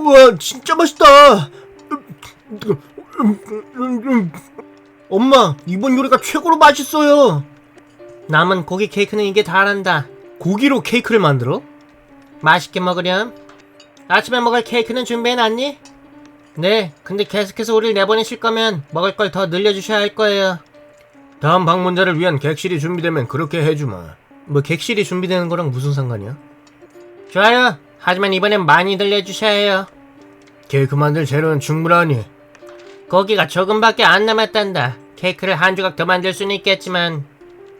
우와 진짜 맛있다. 엄마 이번 요리가 최고로 맛있어요. 남은 고기 케이크는 이게 다란다. 고기로 케이크를 만들어? 맛있게 먹으렴. 아침에 먹을 케이크는 준비해놨니? 네, 근데 계속해서 우리를 내보내실 거면 먹을 걸 더 늘려주셔야 할 거예요. 다음 방문자를 위한 객실이 준비되면 그렇게 해주마. 뭐 객실이 준비되는 거랑 무슨 상관이야? 좋아요. 하지만 이번엔 많이 늘려주셔야 해요. 케이크 만들 재료는 충분하니. 고기가 조금밖에 안 남았단다. 케이크를 한 조각 더 만들 수는 있겠지만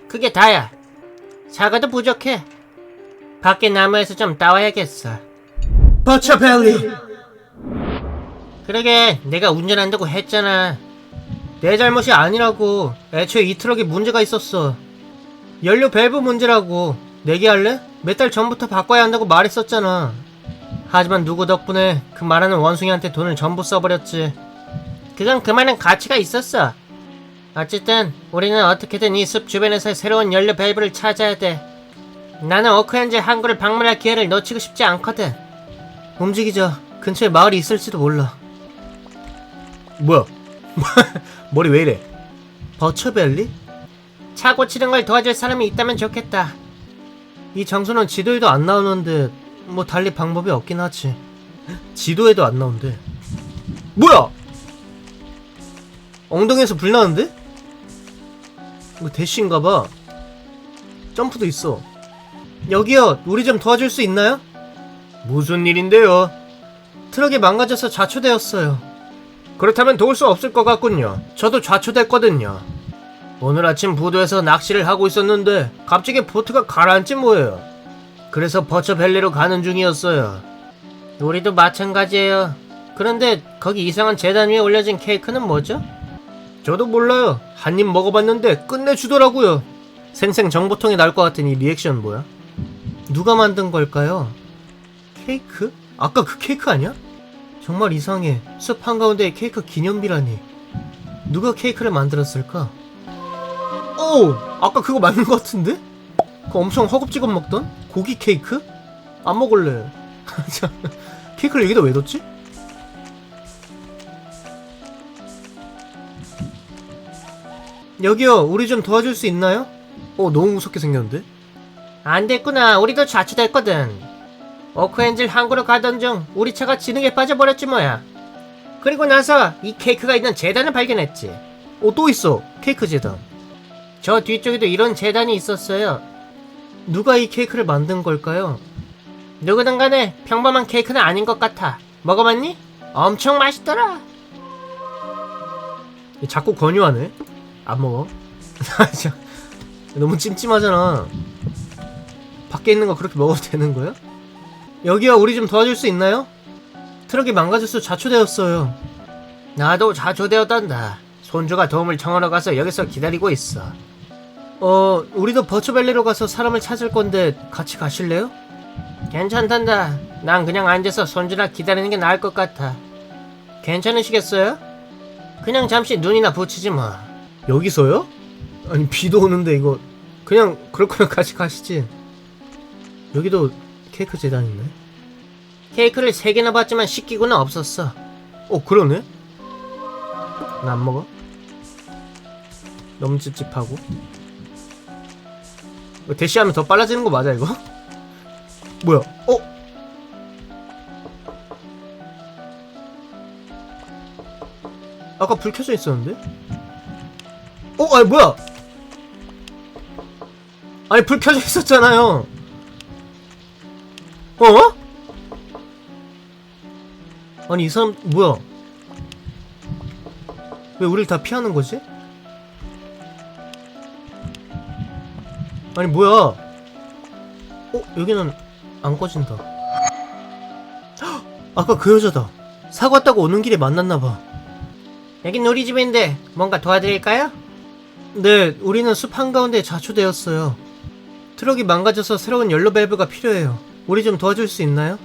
그게 다야. 사과도 부족해. 밖에 나무에서 좀 따와야겠어. 버처벨리. 그러게 내가 운전한다고 했잖아. 내 잘못이 아니라고. 애초에 이 트럭에 문제가 있었어. 연료 밸브 문제라고. 내기할래? 몇 달 전부터 바꿔야 한다고 말했었잖아. 하지만 누구 덕분에 그 말하는 원숭이한테 돈을 전부 써버렸지. 그건 그만한 가치가 있었어. 어쨌든 우리는 어떻게든 이 숲 주변에서 새로운 연료 밸브를 찾아야 돼. 나는 오크엔즈 항구를 방문할 기회를 놓치고 싶지 않거든. 움직이자. 근처에 마을이 있을지도 몰라. 뭐야? 머리 왜 이래? 버처벨리? 차 고 치는 걸 도와줄 사람이 있다면 좋겠다. 이 장소는 지도에도 안 나오는데 뭐 달리 방법이 없긴 하지. 지도에도 안 나온대. 뭐야? 엉덩이에서 불 나는데? 이거 대시인가봐. 점프도 있어. 여기요, 우리 좀 도와줄 수 있나요? 무슨 일인데요? 트럭이 망가져서 좌초되었어요. 그렇다면 도울 수 없을 것 같군요. 저도 좌초됐거든요. 오늘 아침 부두에서 낚시를 하고 있었는데 갑자기 보트가 가라앉지 뭐예요. 그래서 버처밸리로 가는 중이었어요. 우리도 마찬가지예요. 그런데 거기 이상한 재단 위에 올려진 케이크는 뭐죠? 저도 몰라요. 한 입 먹어봤는데 끝내주더라고요. 생생 정보통이 날 것 같은 이 리액션 뭐야? 누가 만든 걸까요? 케이크? 아까 그 케이크 아니야? 정말 이상해. 숲 한가운데 케이크 기념비라니. 누가 케이크를 만들었을까? 오! 아까 그거 맞는 것 같은데? 그 엄청 허겁지겁 먹던? 고기 케이크? 안 먹을래. 자, 케이크를 여기다 왜 뒀지? 여기요, 우리 좀 도와줄 수 있나요? 어, 너무 무섭게 생겼는데? 안 됐구나. 우리도 좌초됐거든. 오크엔젤 항구로 가던 중 우리 차가 지능에 빠져버렸지 뭐야. 그리고 나서 이 케이크가 있는 재단을 발견했지. 어, 또 있어. 케이크 재단. 저 뒤쪽에도 이런 재단이 있었어요. 누가 이 케이크를 만든 걸까요? 누구든 간에 평범한 케이크는 아닌 것 같아. 먹어봤니? 엄청 맛있더라. 자꾸 권유하네. 안 먹어. 진짜 너무 찜찜하잖아. 밖에 있는 거 그렇게 먹어도 되는 거야? 여기요, 우리 좀 도와줄 수 있나요? 트럭이 망가져서 좌초되었어요. 나도 좌초되었단다. 손주가 도움을 청하러 가서 여기서 기다리고 있어. 어, 우리도 버처밸리로 가서 사람을 찾을 건데 같이 가실래요? 괜찮단다. 난 그냥 앉아서 손주나 기다리는 게 나을 것 같아. 괜찮으시겠어요? 그냥 잠시 눈이나 붙이지 뭐. 여기서요? 아니 비도 오는데 이거 그냥 그럴 거면 같이 가시지. 여기도 케이크 재단 있네. 케이크를 세 개나 봤지만 식기구는 없었어. 어 그러네. 나 안 먹어. 너무 찝찝하고. 이거 대시하면 더 빨라지는 거 맞아 이거? 뭐야? 어? 아까 불 켜져 있었는데? 어? 아니 뭐야? 아니 불 켜져 있었잖아요. 어? 아니 이 사람 뭐야? 왜 우리를 다 피하는 거지? 아니 뭐야? 어 여기는 안 꺼진다. 헉! 아까 그 여자다. 사과 따고 오는 길에 만났나 봐. 여긴 우리 집인데 뭔가 도와드릴까요? 네, 우리는 숲 한가운데 자초되었어요. 트럭이 망가져서 새로운 연료 밸브가 필요해요. 우리 좀 도와줄 수 있나요?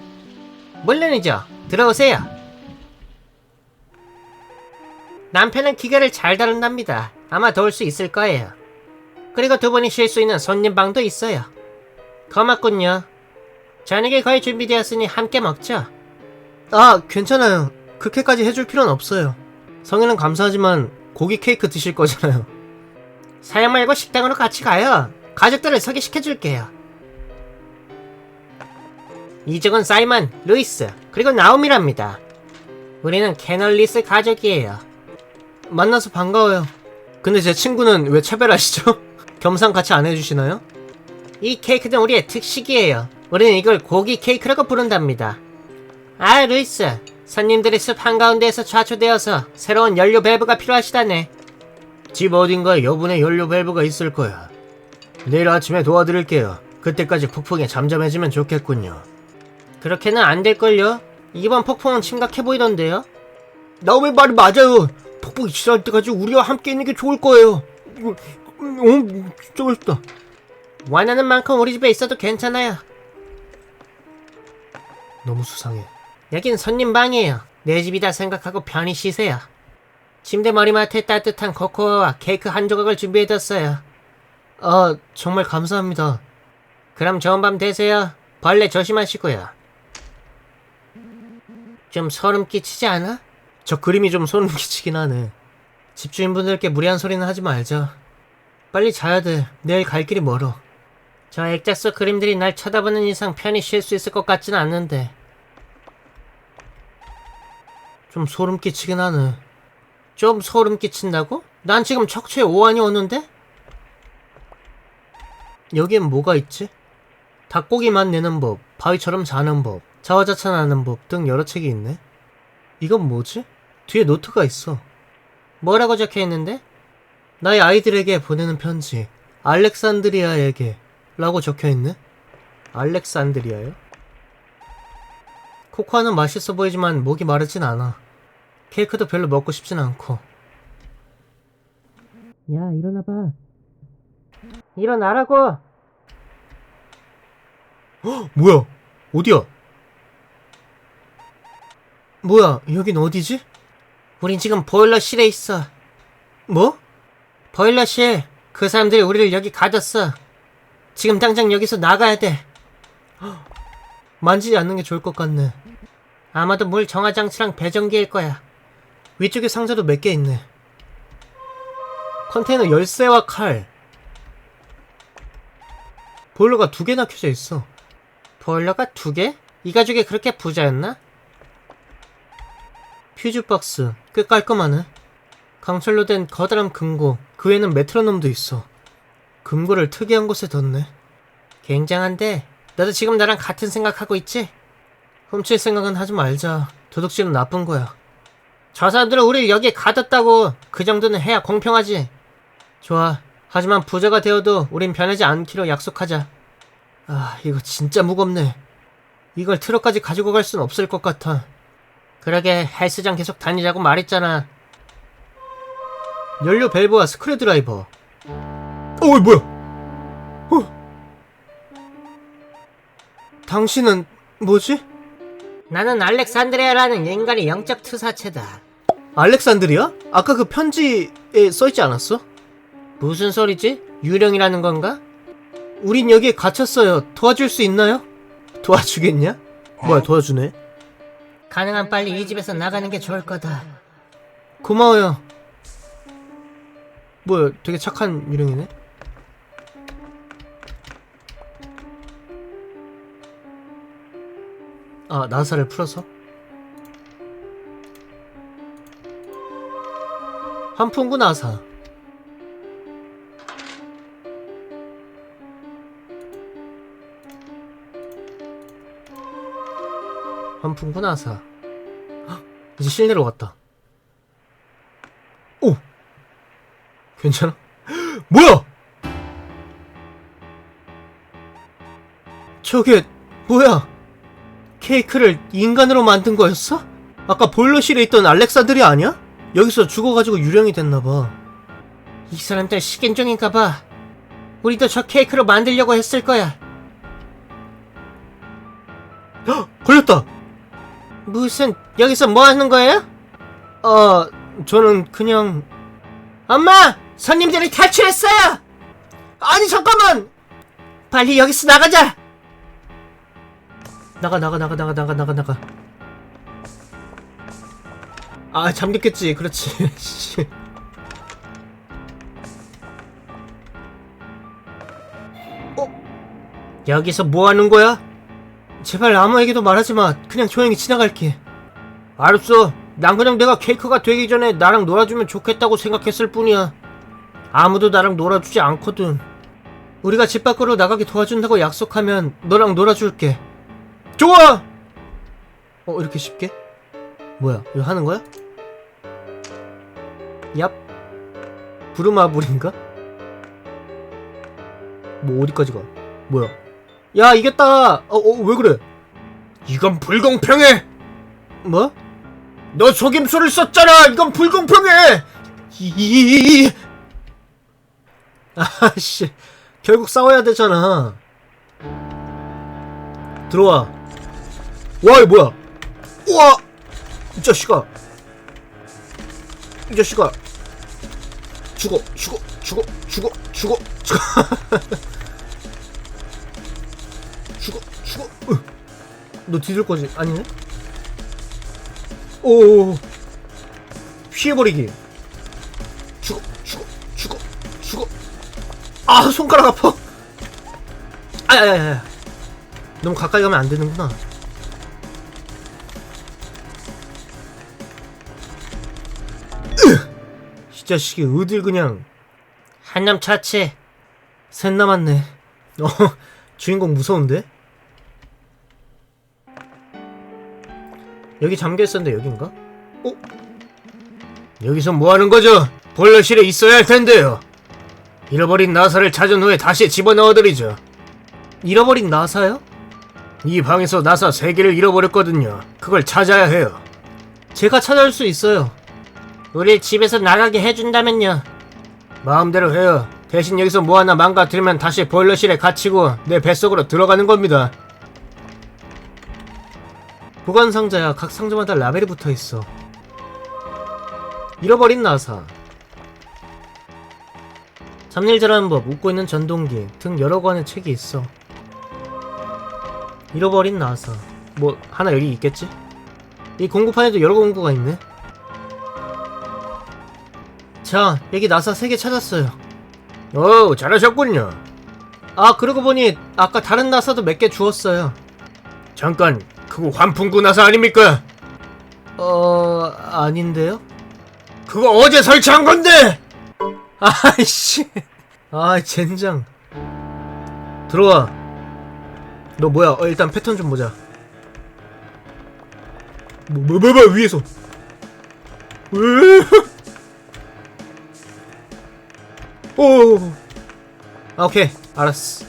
물론이죠. 들어오세요. 남편은 기계를 잘 다룬답니다. 아마 도울 수 있을 거예요. 그리고 두 분이 쉴 수 있는 손님방도 있어요. 고맙군요. 저녁이 거의 준비되었으니 함께 먹죠. 아, 괜찮아요. 그렇게까지 해줄 필요는 없어요. 성인은 감사하지만 고기 케이크 드실 거잖아요. 사양 말고 식당으로 같이 가요. 가족들을 소개시켜줄게요. 이쪽은 사이먼, 루이스, 그리고 나옴이랍니다. 우리는 캐널리스 가족이에요. 만나서 반가워요. 근데 제 친구는 왜 차별하시죠? 겸상 같이 안 해주시나요? 이 케이크는 우리의 특식이에요. 우리는 이걸 고기 케이크라고 부른답니다. 아, 루이스. 손님들이 숲 한가운데에서 좌초되어서 새로운 연료 밸브가 필요하시다네. 집 어딘가에 여분의 연료 밸브가 있을 거야. 내일 아침에 도와드릴게요. 그때까지 폭풍이 잠잠해지면 좋겠군요. 그렇게는 안 될걸요? 이번 폭풍은 심각해 보이던데요? 나왜 말이 맞아요. 폭풍이 지날 때까지 우리와 함께 있는 게 좋을 거예요. 이거, 어, 진짜 맛있다. 원하는 만큼 우리 집에 있어도 괜찮아요. 너무 수상해. 여긴 손님 방이에요. 내 집이다 생각하고 편히 쉬세요. 침대 머리맡에 따뜻한 코코아와 케이크 한 조각을 준비해뒀어요. 아, 정말 감사합니다. 그럼 좋은 밤 되세요. 벌레 조심하시고요. 좀 소름 끼치지 않아? 저 그림이 좀 소름 끼치긴 하네. 집주인분들께 무리한 소리는 하지 말자. 빨리 자야 돼. 내일 갈 길이 멀어. 저 액자 속 그림들이 날 쳐다보는 이상 편히 쉴 수 있을 것 같진 않는데. 좀 소름 끼치긴 하네. 좀 소름 끼친다고? 난 지금 척추에 오한이 오는데? 여기엔 뭐가 있지? 닭고기만 내는 법, 바위처럼 자는 법, 자화자찬하는 법 등 여러 책이 있네. 이건 뭐지? 뒤에 노트가 있어. 뭐라고 적혀 있는데? 나의 아이들에게 보내는 편지, 알렉산드리아에게 라고 적혀 있네. 알렉산드리아요? 코코아는 맛있어 보이지만 목이 마르진 않아. 케이크도 별로 먹고 싶진 않고. 야, 일어나봐. 일어나라고! 뭐야? 어디야? 뭐야, 여긴 어디지? 우린 지금 보일러실에 있어. 뭐? 보일러실. 그 사람들이 우리를 여기 가뒀어. 지금 당장 여기서 나가야 돼. 만지지 않는 게 좋을 것 같네. 아마도 물 정화 장치랑 배전기일 거야. 위쪽에 상자도 몇 개 있네. 컨테이너 열쇠와 칼. 보일러가 두 개나 켜져 있어. 보일러가 두 개? 이 가족이 그렇게 부자였나? 퓨즈 박스. 꽤 깔끔하네. 강철로 된 커다란 금고. 그 외에는 메트로놈도 있어. 금고를 특이한 곳에 뒀네. 굉장한데, 너도 지금 나랑 같은 생각하고 있지? 훔칠 생각은 하지 말자. 도둑질은 나쁜 거야. 저 사람들은 우리를 여기에 가뒀다고. 그 정도는 해야 공평하지. 좋아. 하지만 부자가 되어도 우린 변하지 않기로 약속하자. 아, 이거 진짜 무겁네. 이걸 트럭까지 가지고 갈 순 없을 것 같아. 그러게 헬스장 계속 다니자고 말했잖아. 연료 밸브와 스크류 드라이버. 어, 뭐야? 어. 당신은 뭐지? 나는 알렉산드리아라는 인간의 영적 투사체다. 알렉산드리아? 아까 그 편지에 써있지 않았어? 무슨 소리지? 유령이라는 건가? 우린 여기에 갇혔어요. 도와줄 수 있나요? 도와주겠냐? 뭐야 도와주네. 가능한 빨리 이 집에서 나가는 게 좋을 거다. 고마워요. 뭐야 되게 착한 유령이네. 아 나사를 풀어서? 환풍구 나사. 환풍구 나사. 헉, 이제 실내로 갔다. 오! 괜찮아? 뭐야! 저게, 뭐야! 케이크를 인간으로 만든 거였어? 아까 보일러실에 있던 알렉산드리 아니야? 여기서 죽어가지고 유령이 됐나봐. 이 사람들 식인종인가봐. 우리도 저 케이크로 만들려고 했을 거야. 헉! 걸렸다! 무슨 여기서 뭐 하는 거예요? 어, 저는 그냥 엄마! 손님들이 탈출했어요! 아니 잠깐만! 빨리 여기서 나가자! 나가 나가 나가 나가 나가 나가 나가 아 잠겼겠지 그렇지 씨. 어? 여기서 뭐 하는 거야? 제발 아무에게도 말하지 마 그냥 조용히 지나갈게 알았어 난 그냥 내가 케이크가 되기 전에 나랑 놀아주면 좋겠다고 생각했을 뿐이야 아무도 나랑 놀아주지 않거든 우리가 집 밖으로 나가게 도와준다고 약속하면 너랑 놀아줄게 좋아! 어 이렇게 쉽게? 뭐야 이거 하는 거야? 얍 부르마블인가? 뭐 어디까지 가? 뭐야? 야 이겼다! 어, 어, 왜 그래? 이건 불공평해! 뭐? 너 속임수를 썼잖아! 이건 불공평해! 이... 아씨 결국 싸워야 되잖아. 들어와. 와 이거 뭐야? 우와! 이 자식아. 이 자식아. 죽어 죽어 죽어 죽어 죽어 죽어. 죽어 죽어. 으. 너 뒤질 거지? 아니네? 오 피해버리기 아 손가락 아파. 아야야야. 너무 가까이 가면 안 되는구나. 이 자식이 어딜 그냥. 한남 차치. 셋 남았네. 어 주인공 무서운데? 여기 잠겨있었는데 여긴가? 어? 여기서 뭐하는 거죠? 보일러실에 있어야 할 텐데요 잃어버린 나사를 찾은 후에 다시 집어넣어드리죠 잃어버린 나사요? 이 방에서 나사 3개를 잃어버렸거든요 그걸 찾아야 해요 제가 찾아올 수 있어요 우리 집에서 나가게 해준다면요. 마음대로 해요. 대신 여기서 뭐 하나 망가뜨리면 다시 보일러실에 갇히고 내 뱃속으로 들어가는 겁니다. 보관 상자야 각 상자마다 라벨이 붙어 있어. 잃어버린 나사. 잡일 잘하는 법, 웃고 있는 전동기 등 여러 권의 책이 있어. 잃어버린 나사. 뭐 하나 여기 있겠지? 이 공구판에도 여러 공구가 있네. 자, 여기 나사 3개 찾았어요. 오, 잘하셨군요. 아, 그러고 보니 아까 다른 나사도 몇 개 주웠어요. 잠깐, 그거 환풍구 나사 아닙니까? 어, 아닌데요? 그거 어제 설치한 건데! 아이씨. 아, 젠장. 들어와. 너 뭐야? 어, 일단 패턴 좀 보자. 뭐, 뭐, 뭐, 뭐, 위에서. 으 오. 아, 오케이. 알았어.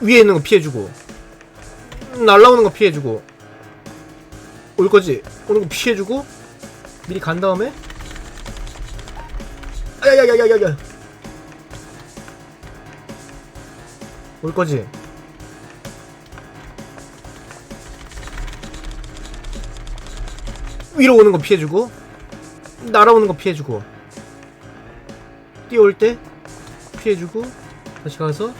위에 있는 거 피해주고. 날라오는 거 피해주고. 올 거지? 오는 거 피해주고. 미리 간 다음에. 아야야야야야야. 올 거지? 위로 오는 거 피해주고. 날아오는 거 피해주고. 뛰어올 때 피해주고 다시 가서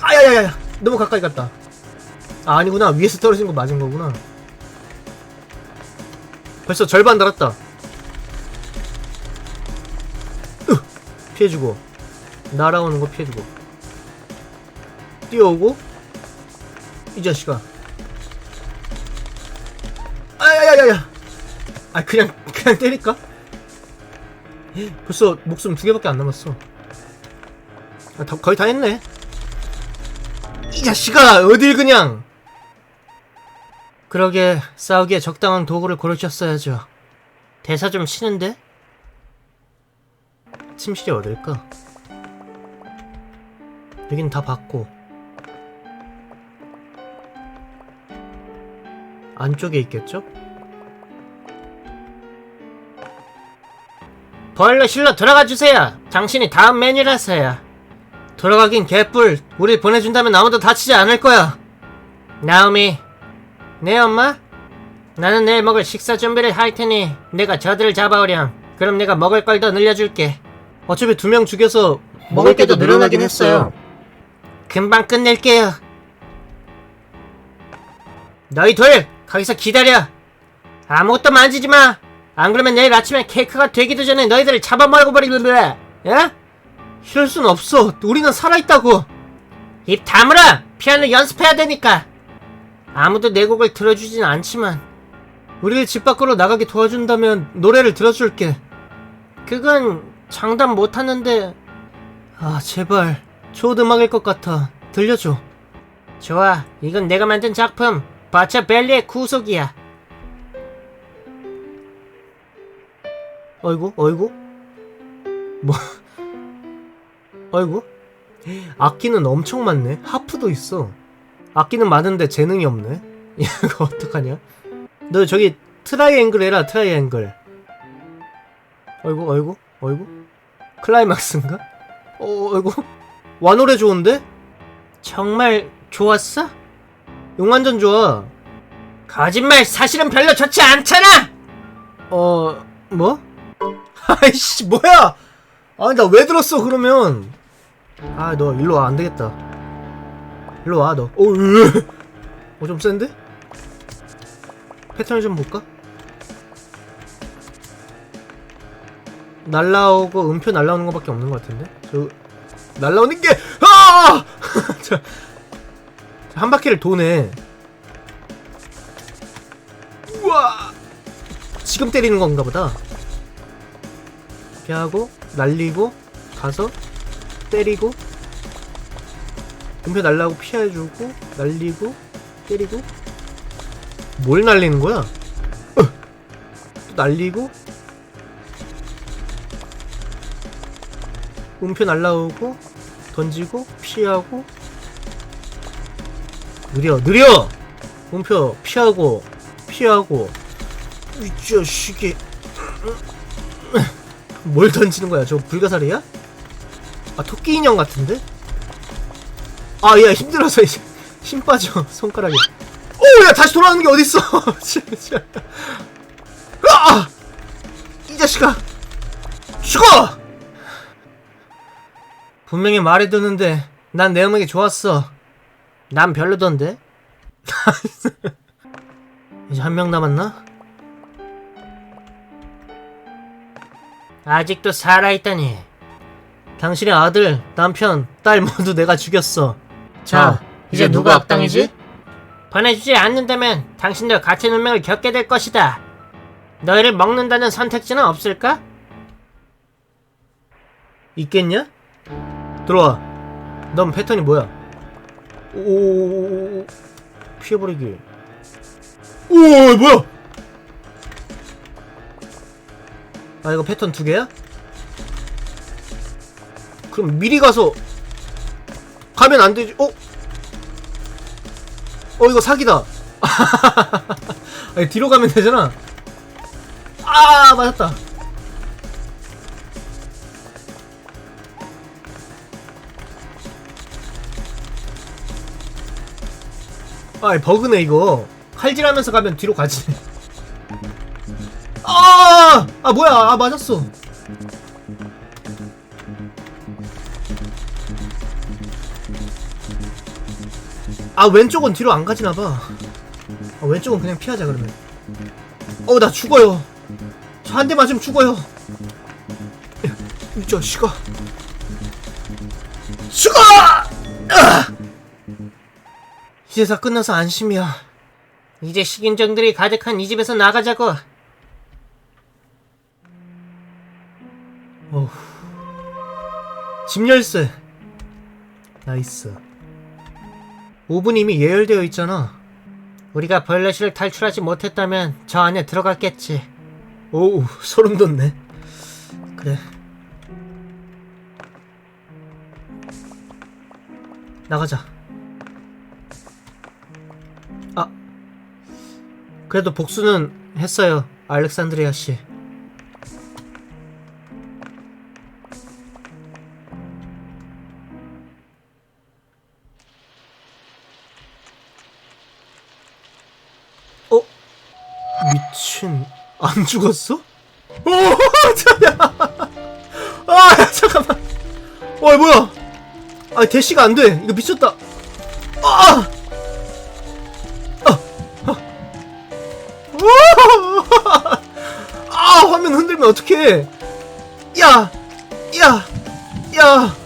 아야야야 너무 가까이 갔다 아 아니구나 위에서 떨어진 거 맞은 거구나 벌써 절반 달았다 피해주고 날아오는 거 피해주고 뛰어오고 이 자식아 아야야야야 아 그냥 그냥 때릴까? 벌써 목숨 두 개밖에 안 남았어. 아, 다, 거의 다 했네. 이 자식아 어딜 그냥. 그러게 싸우기에 적당한 도구를 고르셨어야죠. 대사 좀 치는데? 침실이 어딜까? 여긴 다 봤고 안쪽에 있겠죠? 보일러실로 들어가 주세요. 당신이 다음 메뉴라서요. 돌아가긴 개뿔. 우리 보내준다면 아무도 다치지 않을 거야. 나오미. 네 엄마? 나는 내일 먹을 식사 준비를 할 테니 내가 저들을 잡아오렴. 그럼 내가 먹을 걸 더 늘려줄게. 어차피 두 명 죽여서 먹을 게더 늘어나긴 했어요. 금방 끝낼게요. 너희 둘 거기서 기다려. 아무것도 만지지 마. 안 그러면 내일 아침에 케이크가 되기도 전에 너희들을 잡아먹어 버리려래. 예? 이럴 순 없어. 우리는 살아있다고. 입 다물어. 피아노 연습해야 되니까. 아무도 내 곡을 들어주진 않지만 우리를 집 밖으로 나가게 도와준다면 노래를 들어줄게. 그건 장담 못하는데 아 제발 초음악일 것 같아. 들려줘. 좋아. 이건 내가 만든 작품. 바차 벨리의 구속이야. 어이구, 어이구. 뭐. 어이구. 악기는 엄청 많네. 하프도 있어. 악기는 많은데 재능이 없네. 이거 어떡하냐? 너 저기 트라이앵글 해라, 트라이앵글. 어이구, 어이구, 어이구. 클라이막스인가? 어, 어이구. 와 노래 좋은데? 정말 좋았어? 용완전 좋아. 거짓말, 사실은 별로 좋지 않잖아! 어, 뭐? 아이씨, 뭐야! 아니, 나 왜 들었어, 그러면? 아, 너 일로 와, 안 되겠다. 일로 와, 너. 오, 으. 어, 좀 센데? 패턴을 좀 볼까? 날라오고, 음표 날라오는 것밖에 없는 것 같은데? 저, 날라오는 게, 아! 자, 한 바퀴를 도네. 우와! 지금 때리는 건가 보다. 이렇게 하고, 날리고, 가서, 때리고, 음표 날라고 피해주고, 날리고, 때리고. 뭘 날리는 거야? 어! 또 날리고, 음표 날라오고, 던지고, 피하고, 느려, 느려! 음표 피하고, 피하고, 이 자식이. 뭘 던지는 거야? 저거 불가사리야? 아, 토끼 인형 같은데? 아, 야, 힘들어서 이제 힘 빠져, 손가락에. 오, 야, 다시 돌아오는 게 어딨어! 진짜. 아! 이 자식아! 죽어! 분명히 말이 듣는데, 난 내 음악이 좋았어. 난 별로던데? 이제 한 명 남았나? 아직도 살아있다니. 당신의 아들, 남편, 딸 모두 내가 죽였어. 자, 이제 누가 악당이지? 보내주지 않는다면 당신도 같은 운명을 겪게 될 것이다. 너희를 먹는다는 선택지는 없을까? 있겠냐? 들어와. 넌 패턴이 뭐야? 오, 피해버리기. 오, 뭐야? 아, 이거 패턴 두 개야? 그럼 미리 가서 가면 안 되지. 어? 어, 이거 사기다. 아니, 뒤로 가면 되잖아. 아, 맞았다. 아, 버그네, 이거. 칼질하면서 가면 뒤로 가지. 아! 아, 뭐야. 아, 맞았어. 아, 왼쪽은 뒤로 안 가지나봐. 아, 왼쪽은 그냥 피하자, 그러면. 어, 나 죽어요. 저 한 대 맞으면 죽어요. 이 자식아. 죽어! 다 끝나서 안심이야. 이제 식인종들이 가득한 이 집에서 나가자고. 어후. 집 열쇠. 나이스. 5분 이미 예열되어 있잖아. 우리가 벌레실을 탈출하지 못했다면 저 안에 들어갔겠지. 오우, 소름 돋네. 그래. 나가자. 그래도 복수는 했어요. 알렉산드리아 씨. 어? 미친 안 죽었어? 오 잠깐 아 잠깐만 어 뭐야 아 대시가 안 돼 이거 미쳤다 어떡해 야! 야! 야!